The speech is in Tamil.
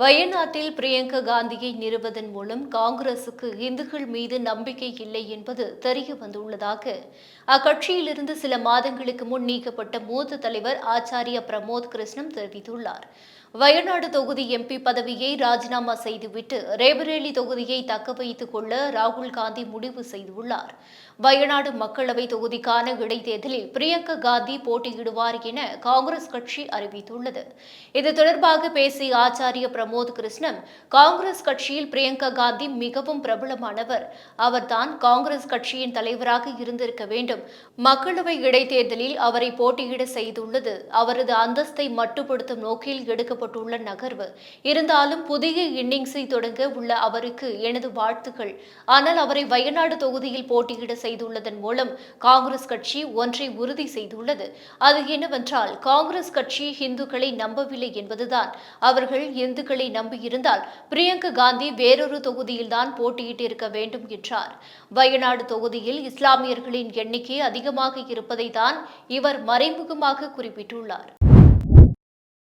வயநாட்டில் பிரியங்கா காந்தியை நிறுவதன் மூலம் காங்கிரசுக்கு இந்துக்கள் மீது நம்பிக்கை இல்லை என்பது தெரிய வந்துள்ளதாக. அக்கட்சியிலிருந்து சில மாதங்களுக்கு முன் நீக்கப்பட்ட மூத்த தலைவர் ஆச்சாரிய பிரமோத் கிருஷ்ணம் தெரிவித்துள்ளார். வயநாடு தொகுதி எம்பி பதவியை ராஜினாமா செய்துவிட்டு ரேபரேலி தொகுதியை தக்க வைத்துக் கொள்ள ராகுல் காந்தி முடிவு செய்துள்ளார். வயநாடு மக்களவை தொகுதிக்கான இடைத்தேர்தலில் பிரியங்கா காந்தி போட்டியிடுவார் என காங்கிரஸ் கட்சி அறிவித்துள்ளது. இது தொடர்பாக பேசிய ஆச்சாரிய பிரமோத் கிருஷ்ணன் காங்கிரஸ் கட்சியில் பிரியங்கா காந்தி மிகவும் பிரபலமானவர். அவர்தான் காங்கிரஸ் கட்சியின் தலைவராக இருந்திருக்க வேண்டும். மக்களவை இடைத்தேர்தலில் அவரை போட்டியிட செய்துள்ளது. அவரது அந்தஸ்தை மட்டுப்படுத்தும் நோக்கில் எடுக்க எடுக்கப்பட்டுள்ள நகர்வு. இருந்தாலும் புதிய இன்னிங்ஸை தொடங்க உள்ள அவருக்கு எனது வாழ்த்துக்கள். ஆனால் அவரை வயநாடு தொகுதியில் போட்டியிட செய்துள்ளதன் மூலம் காங்கிரஸ் கட்சி ஒன்றை உறுதி செய்துள்ளது. அது என்னவென்றால் காங்கிரஸ் கட்சி இந்துக்களை நம்பவில்லை என்பதுதான். அவர்கள் இந்துக்களை நம்பியிருந்தால் பிரியங்கா காந்தி வேறொரு தொகுதியில்தான் போட்டியிட்டிருக்க வேண்டும் என்றார். வயநாடு தொகுதியில் இஸ்லாமியர்களின் எண்ணிக்கை அதிகமாக இருப்பதை தான் இவர் மறைமுகமாக குறிப்பிட்டுள்ளார்.